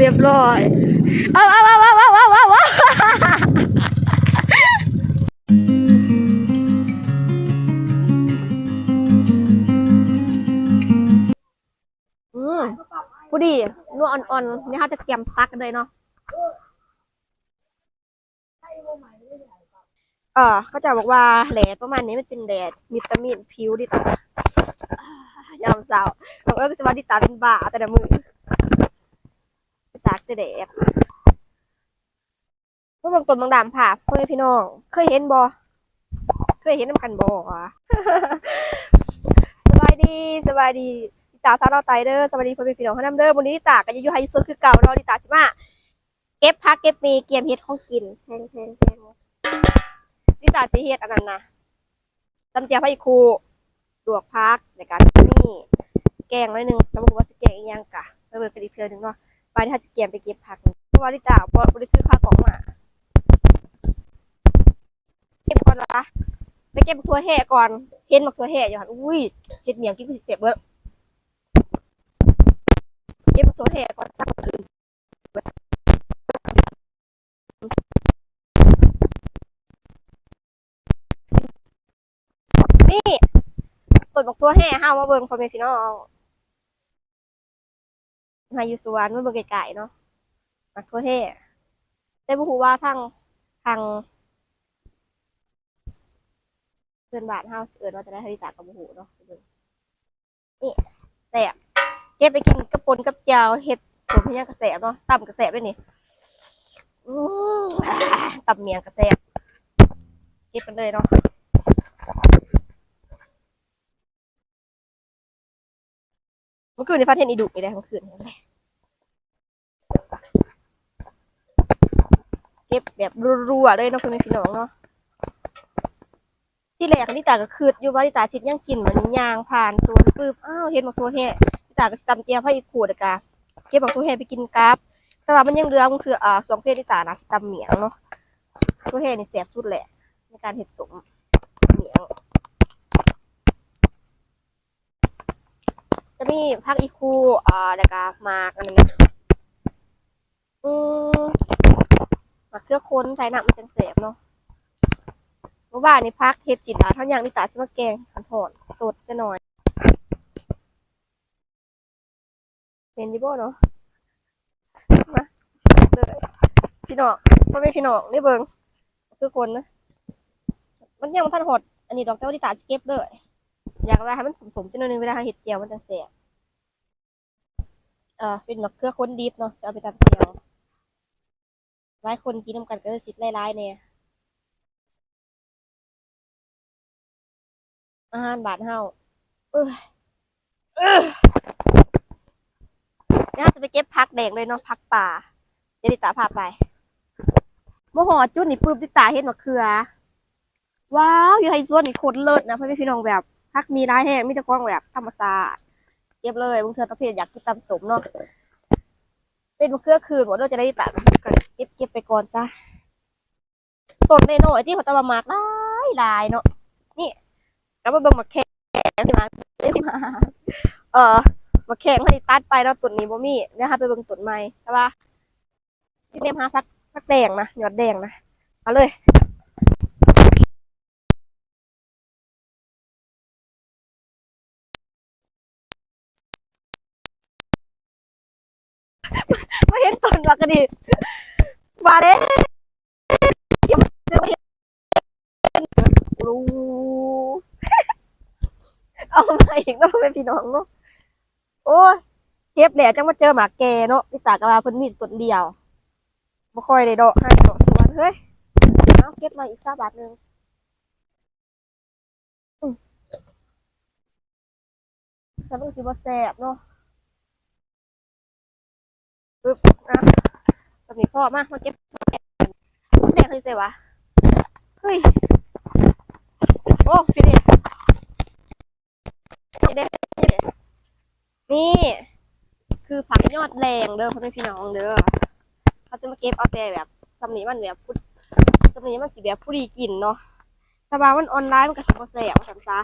เรียบร้อยเอาเอาเอาเอาเอาเอาเอาอืมผู้ดีนัวอ่อนๆนี่เขาจะเตรียมตักเลยเนาะเออเขาจะบอกว่าแหลดประมาณนี้มันเป็นแดดวิตามินผิวดิตายามเสาร์บอกว่าจะว่าดิตาเป็นบ้าแต่ละมือ ตากจะแดดเมื่อบางต้นบางดามผ่าพ่อพี่น้อง เคยเห็นบอเคยเห็นน้ำกันบอวะสบายดีสบายดีดิตาซาเราไตเด้อสวัสดีพ่อแม่พี่น้องข้าน้ำเด้อวันนี้ดิตาก็จะอยู่ไฮโซคือเก่าเราดิตาสิมาเก็บพักเก็บมีเกียมเฮ็ดของกินแพงแพงแพงดิตาสิเฮ็ดอันนั้นนะตำเจียวไผ่คูลวกพักในการนี่แกงหน้อยหนึ่งแต่บอกว่าสิแกงอีหยังกะไปเบิดกันอีกเทื่อหนึงเนาะ ไปถ้าจะเกียมไปเก็บผักเพราะว่าดิตาบ่บ่ได้ซื้อข้าวของมาเก็บก่อนละไปเก็บบักทั่วแห่ก่อนเห็นบักทั่วแห่อยู่หั่นอุ้ยเฮ็ดเมียงกินคือเสียบเบิดเก็บบักทั่วแห่ก่อนสักคืนนี่ต้นบักทั่วแห่เฮามาเบิ่งพ่อแม่พี่น้อง มาอยู่สวนมาเบิ่งไกลๆเนาะบักทั่วแห่แต่บ่ฮู้ว่าทางทางเพื่อนบ้านเฮาเอิ้นว่าจะได้เฮาสิตากกับบ่ฮู้เนาะนี่แซ่บเก็บไปกินกับปนกับแจ่วเฮ็ดผมเฮียงกระแสบเนาะตำกระแสบด้วยนี่อื้อตำเมียงกระแสบเก็บกันเลยเนาะ มื่อคืนในฟ้าเทนอีดุไปได้เมื่อคืนเห็นไหมเก็บแบบรัวๆเลยเนาะคุณพี่น้องเนาะที่แรกลิตาก็คืดอยู่ว่าลิตาชิดยังกินเหมือนยางผ่านสวนปึ๊บอ้าวเห็นบักตัวแห่ลิตาก็สิตำเจียวให้อีกขวดกะเก็บบักตัวแห่ไปกินกับแต่ว่ามันยังเหลือมันคืออ่าสองเพศลิตานะสิตำเหมียงเนาะตัวแห่นี่แสบสุดแหละในการเห็ดสมเหมียง จะมีพักอีคูอ่าแล้วก็มากอันนั้นนะอืมหมากเครือคนใส่น้ำมันจังเสียบเนาะเมื่อวานนี้พักเฮ็ดจิตาเท่าอย่างนี่ตาชิมาแกงหันหอนสดจะหน่อยเห็นยี่บ่เนาะมาเลยพี่น้องพ่อแม่พี่น้องนี่เบิ่งคือคนนะ มันยังบ่ทันหด อันนี้ดอกเต้าที่ตาสิเก็บเลย อยากว่าให้มันสมๆจังหน่อยนึงเวลาเฮ็ดเจียวมันจังแซ่บเอ่อเป็นมะเขือคนดิบเนาะจะเอาไปตำเจียวหลายคนกินน้ำกันก็เลยสิทธิ์หลายๆเนี่ยอาหารบาดเฮาเออเออเดี๋ยวเราจะไปเก็บผักแดงเลยเนาะผักป่าเดี๋ยวดิตาพาไปโมโหจุดนี่ปื้มดิตาเห็นมะเขือ ว้าว อยู่ไฮสวนนี่โคตรเลิศนะเพื่อนพี่น้องแบบ ผักมีร้ายแห้งมีแต่ของแบบธรรมชาติเก็บเลยบางเทือประเภทอยากกินตำสมเนาะเป็นมะเขือคืนว่าเรจะได้ตัดก็เก็บเก็บไปก่อนซะต้นน้อยๆที่เขาตะบะมากลายลายเนาะนี่ก็มาเบิ่งมะแขงสิมาสิมาเออมะแขงเขาตัดไปแล้วต้นนี้บ่มีเดี๋ยวหาไปเบิ่งต้นใหม่ใช่ปะที่เนมหาพักพักแดงนะหยอดแดงนะเอาเลย มาเห็นต้นมากระดิมาเด้ยังไม่เจอมาเห็นรู้เอามาอีกเนาะเป็นพี่น้องเนาะโอ้ยเก็บแหละจังมาเจอหมาแกเนาะพี่ตากะว่าเพิ่นมีต้นเดียวบ่ค่อยได้ดอกให้ดอกสวนเฮ้ยเอาเก็บมาอีกสักบาทหนึงอืมสำนึกสิบ่แซ่บเนาะ ปึ๊บอะสำนีพ่อมามาเก็บแดงคือไสวะเฮ้ยโอ้พี่นี่นี่เด้นี่เด้นี่ คือผักยอดแรงเด้อพ่อแม่พี่น้องเด้อเขาจะมาเก็บเอาแต่แบบสำนีมันแบบพุดสำนีมันสิแบบผู้ดีกินเนาะถ้าบามันออนไลน์มันก็สิบ่แซ่บว่าซั่นซะ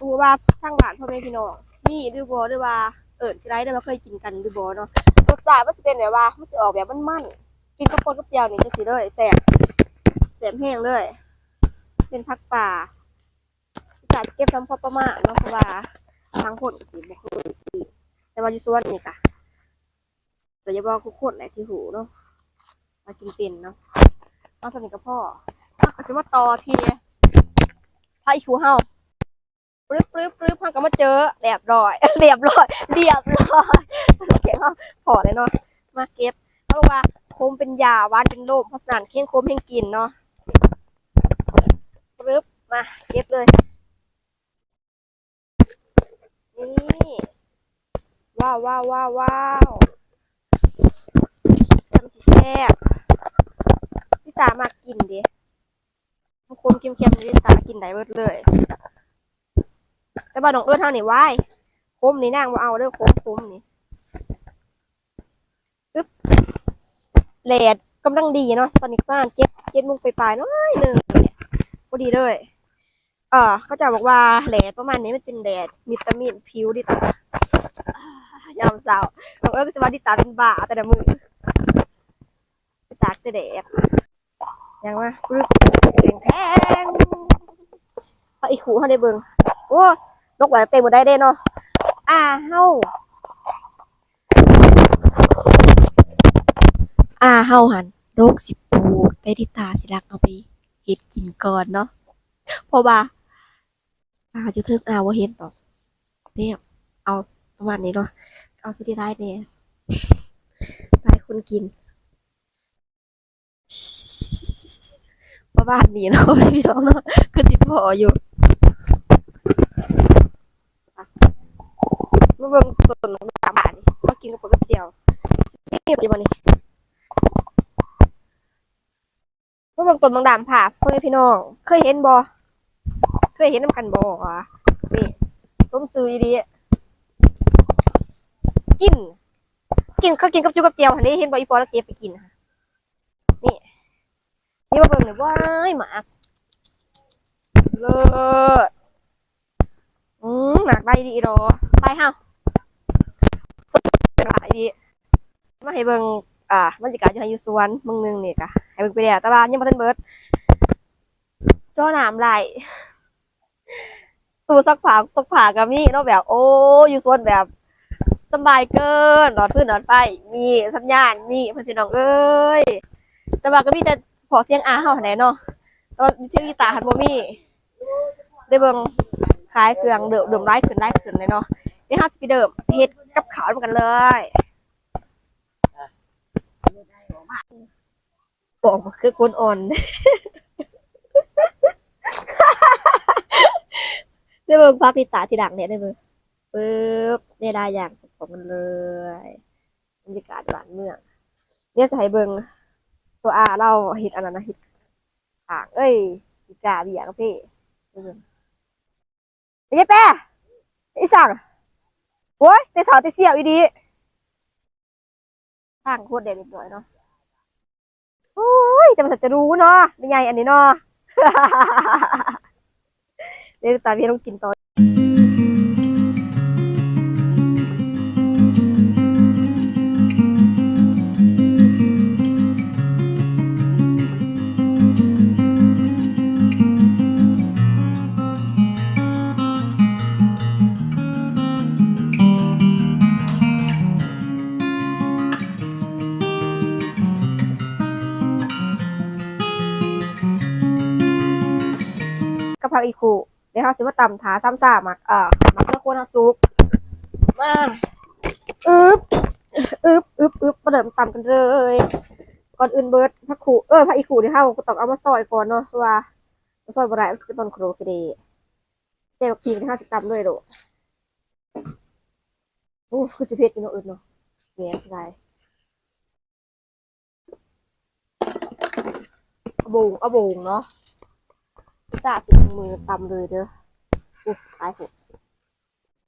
รู้ว่าทางบ้านพ่อแม่พี่น้องนี่หรือบ่หรือว่าเอิญที่ไรได้มาเคยกินกันหรือเนาะ สชาติมันจะเป็นแบบว่ามันจะออกแบบมันๆกินกับปนกับเจียวนี่จะสิเลยแซ่บแซ่บแห้งเลย เป็นผักป่าจาจะเก็บทำพอประมาณเนาะเพราะว่าทางคนสิบ่เคยกินแต่ว่าอยู่ส่วนนี่ค่ะแต่อย่าบอกทุกคนแหละที่หูเนาะมากินเป็นเนาะเอาสนิทกับพ่อเอาก็สิมาต่อทีพาอีคูเฮาปรึ๊บปรึ๊บปรึ๊บพังก็มาเจอเรียบร้อยเรียบร้อยเรียบร้อย เก่งเขาพอเลยเนาะมาเก็บเขาบอกว่าโคมเป็นยาหวานเป็นโรคเพราะฉะนั้นเข่งโคมเข่งกินเนาะปรึ๊บมาเก็บเลยนี่ว้าวว้าวว้าวว้าวจำสิแซ่บพี่ตามากินดิมันคมเค็มๆนี่พี่ตากินได้เบิดเลย แต่บ้านของเอิ้นเท่านี่ไหวายคมนี่นางว่าเอาเด้อคมคมนี่ปึ๊บ แหลดกำลังดีเนาะตอนนี้ประมาณเจ็ดเจ็ดโมงไปปลายน้อยหนึ่งเนี่ยพอดีเลยเออเขาจะบอกว่าแหลดประมาณนี้มันเป็นแดดวิตามินผิวดิตายามเสาร์น้องเอิ้นก็จะว่าดิตาเป็นบ้าแต่ละมือไปตากแต่แดดยังว่าปึ๊บแข็งแทงเอาอีขู่เขาได้เบิ่งโอ้นกแหวนเต็มหมดได้เด้เนาะอ่าเฮาอ่า เฮาหันนกสิปลูกแต่ที่ตาสิรักเอาไปเฮ็ดกินก่อนเนาะเพราะว่าอาจะเทิงอาว่าเห็นดอกเนี่ยเอาประมาณนี้เนาะเอาสิได้ได้เนี่ยไปคุณกินประมาณนี้เนาะพี่น้องเนาะคือติพออยู่มาเบิ่งต้นมากินกับก๋วยเตี๋ยวนี่อยู่บ่นี่ มาเบิ่งต้นบางดามผ่าพ่อแม่พี่น้อง เคยเห็นบ่เคยเห็นน้ำกันบอะนี่สมซื้อยู่ดีกิน กินเขากินกับจุกับเจียวหันนี้เห็นบอีพอแล้วเก็บไปกินค่ะนี่นี่มาเบิ่งหน่อยว้ายหมากเลิศอืมหมากได้ดีดอไปเฮาเป็นว่าไอ้ดีมาให้เบิ่ง อ่าบรรยากาศอยู่ให้อยู่สวนมืองหนึงนี่กะให้เบิ่งไปแล้วแต่ว่ายังบ่ทันเบิดจ้อน้ำไหลตู้ซักผ้าซักผ้าก็มีเนาะแบบ โอ้อยู่สวนแบบสบายเกินหลอดพื้นหลอดไฟมีสัญญาณมีเพื่อนพี่น้องเอ้ยแต่ว่าก็มีแต่พอเสียงอาเฮาหั่นแหละเนาะแต่ว่าอยู่ที่อีตาหันบ่มีได้เบิ่งขายเครื่องเดิมเดิมไร้ขึ้นไร้ขึ้นเลยเนาะนี่ห้าสปีเดิมเฮ็ดกับขาวเหมือนกันเลย บอกมาคือคนอ่อนได้เบิ่งภาพติตาที่ดังเนี่ยได้เบิ่งปึ๊บเนี่ยได้อย่างของมันเลยบรรยากาศหวานเมืองเนี่ยให้เบิ่งตัวอาเราเฮ็ดอันนั้นนะเฮ็ดขางเอ้ยสิกาเบียกับพี่เบิ่งไอ้เจ๊แป้ไอ้สั่งโอ้ยแต่สาวแต่เสี่ยวอีดีทางโคตรเด็ดนิดหน่อยเนาะ โอ้ยแต่มันจะรู้เนาะไม่ใหญ่อันนี้เนาะเดี๋ยวตาพี่ต้องกินต่อ กับผักอีคูเดี๋ยวเขาจะมาตำถาซ้ำซ่ามักเอ่อมักเลือกคนเอาซุปมาอึ๊บอึ๊บอึ๊บอึ๊บมาเริ่มตำกันเลย ก่อนอื่นเบิร์ดผักขู่เออผักอีคูเดี๋ยวเขาก็ต้องเอามาซอยก่อนเนาะเพราะว่าซอยบะไรมันคือต้นโครคเดเดี๋ยวพีกันห้าสิตำด้วยโดโอ้คือสิเพชรกินเอาอื่นเนาะเนี่ยใช่เอาโบงเอาโบงเนาะ ตาสิมือตำเลยเด้ออุ๊ยตายหก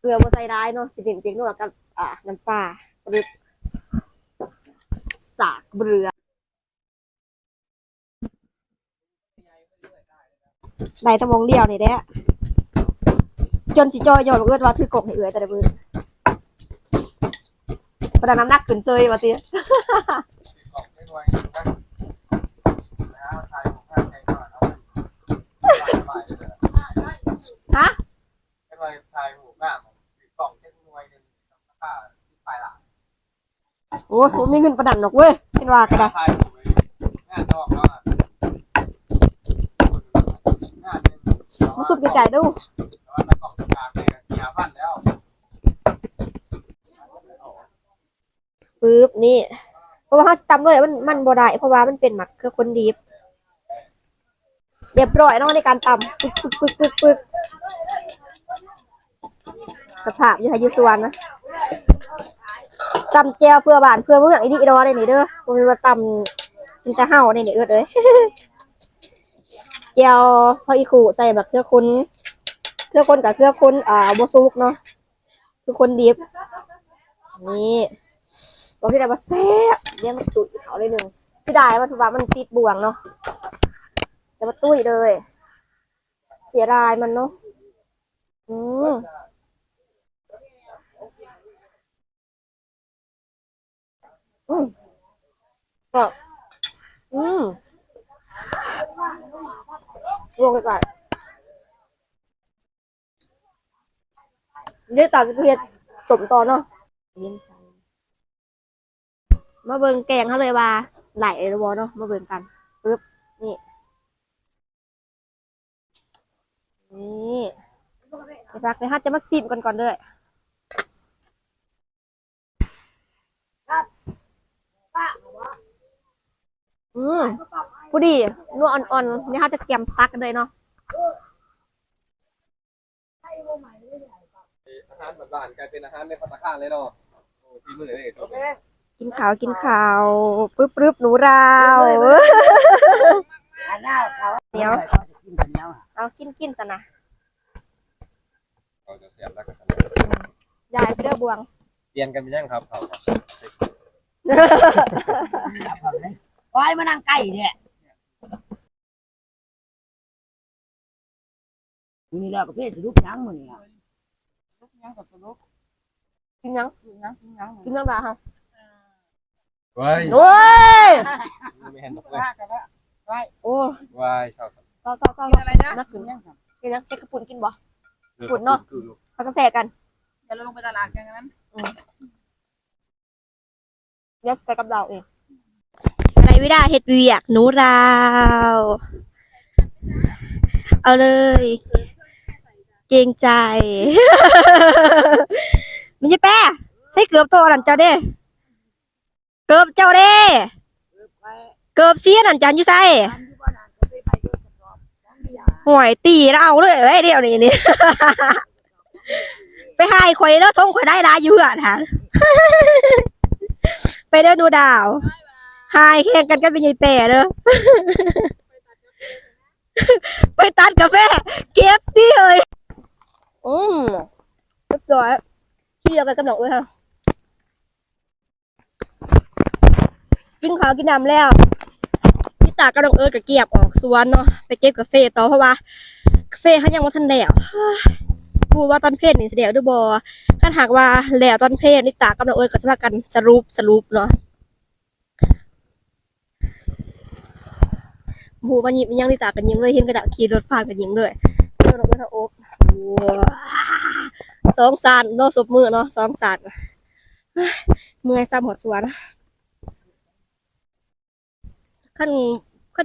เกลือมาใส่ได้เนาะสิเด่นเพียงนวกับอ่าน้ำปลาปรึกสากเบือได้ตะมงเดียวนี่แหละจนจิจอยยอดเอื้อนว่าถือกบให้เอื้อแต่ละมือประดันน้ำหนักขึ้นเซยว่าติ ของไม่ไหวนะแล้วทายผมห้าใจก่อนเอาไปเลย ฮะไม่ไหวทายหูหน้าผมกล่องเช็ดหน่วยหนึ่งค่าที่ปลายหลังโอ้ยผมมีเงินประดันหรอกเว้ยเป็นว่าก็ได้ทายหูเลยงานดอกแล้วอะงานหนึ่งมาสุบใจดูแต่ว่าถ้ากล่องกลางเนี่ยเสียพันแล้วปึ๊บนี่ เพราะว่าเขาสิตำด้วยมันมันบ่ได้เพราะว่ามันเป็นหมักเครือคนดีบ เรียบร้อยเนาะในการตำปึ๊กปึ๊กปึ๊กปึ๊กปึ๊กสภาพอยู่ให้อยู่สวนนะตำแจวเพื่อบานเพื่อเมืองอีดีอีดอได้นี่เด้อบ่แม่นว่าตำกินจะเห่าได้นี่เอิดเอ้ยแจวพออีขู่ใส่แบบเครือคนเครือคนกับเครือคนอ่าบ่ซุกเนาะคือคนดิบนี่บอกที่ไหนว่าแซ่บเลี้ยมันตุ๋ยเขาเลยหนึ่งสิได้มันถือว่ามันติดบ่วงเนาะ จะมาตุ้ยเลย เสียดายมันเนาะอืมอืมก็อืมลงไปก่อนเดี๋ยวต่อจะเพียรสมต่อเนาะมาเบิ่งแกงเขาเลยว่าไหลหรือบ่เนาะมาเบิ่งกันปึ๊บนี่ นี่ไปพักเลยฮะจะมาซิมกันก่อนเด้ออืมพอดีนัวอ่อนๆนี่ฮะจะแกมตักกันเลยเนาะอาหารบ้านๆกลายเป็นอาหารในพัตตาคารเลยเนาะโอ้ที่มือเลยโชว์กินข้าวกินข้าวปึ๊บปึ๊บหนูราวอันนั้นเขาเดี๋ยว เขาจะกินกันแล้วอะเอากินกินซะนะเราจะเสียบแล้วก็จะยายไปเด้อบวงเรียนกันไปยังครับเขาเอาเลยโอ้ยมานั่งใกล้เนี่ยมีแล้วประเภทสิลูกยังมือเนี่ยยังกับลูกกินยังยังยังกินยังดาฮะว้ายโอ้ยไม่เห็นเลยว่ากันว่าโอ้ยว้ายชอบ เศร้าเศร้าเศร้ากินอะไรนะนักกินยังสั่งกินยังเจ๊กระปุ่นกินบ่คือเขาจะแสกัน เดี๋ยวเราลงไปตลาดกันงั้นเดี๋ยวไปกับเราเองอะไรวิดาเฮ็ดเวียกหนูราว เอาเลย เกรงใจ มันจะแป้ใส่เกือบตัวนั่นเจ้าเด้ เกือบเจ้าเด้ไปเกือบเสียนั่นจันอยู่ใส่ ห่วยตีเอาเลยเอ้ยเดี๋ยวนี้นี่ ไปหายข่อยแล้วทงข่อยได้ร้ายอยู่อะท่านไปเด้อดูดาวหายแข่งกันกันเป็นยายแปรเด้อไปตัดกาแฟเก็บที่เลยอืมเรียบร้อยที่เดียวกันกับหนองเอ้ยค่ะกินข้าวกินน้ำแล้ว พี่ตากับน้องเอ้ยกับเกียบออกสวนเนาะไปเก็บกาแฟต่อเพราะว่ากาแฟเขายังว่าทันแล้วพูดว่าตอนเพศนี่เสียด้วยบอถ้าหากว่าแล้วตอนเพศนี่ตากับน้องเอิญก็จะพากันสรุปสรุปเนาะหูมันยิ้มยังนี่ตากันยิ้มเลยเห็นกระดาษขี่รถผ่านกันยิ้มเลยเจ้าน้องเอิญโอ๊บว้าสองสานเนาะศพมือเนาะสองสานเฮ้ยมื่อยซ้ำหอดสวนขั้น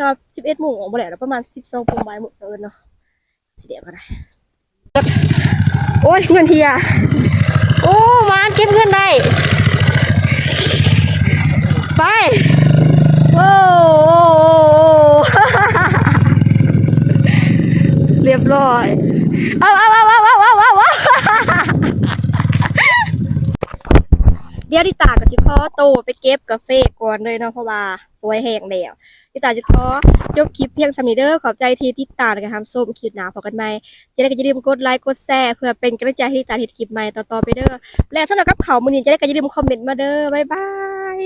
นอนสิบเอ็ดโมงออกมาแล้วประมาณสิบสองโมงบ่ายโมงเอิญเนาะสิเดียวกันได้โอ้ยเงินเทียโอ้มาเก็บเงินได้ ไปโอ้เรียบร้อย เอาเอาเอาเอาเอาเดี๋ยวดิตากับสิคอโตไปเก็บกาแฟก่อนเลยเนาะเพราะว่าสวยแห้งแล้วดิตาจะขอจบคลิปเพียงสามนิเดอร์ขอบใจที่ติดตามและก็ทำส้มคลิปหนาพอกันไหมจะได้ก็อย่าลืมกดไลค์กดแชร์เพื่อเป็นกำลังใจให้ที่ตาเห็ดคลิปใหม่ต่อๆไปเด้อและสำหรับกับเขามือนี้จะได้ก็อย่าลืมคอมเมนต์มาเด้อบ๊ายบาย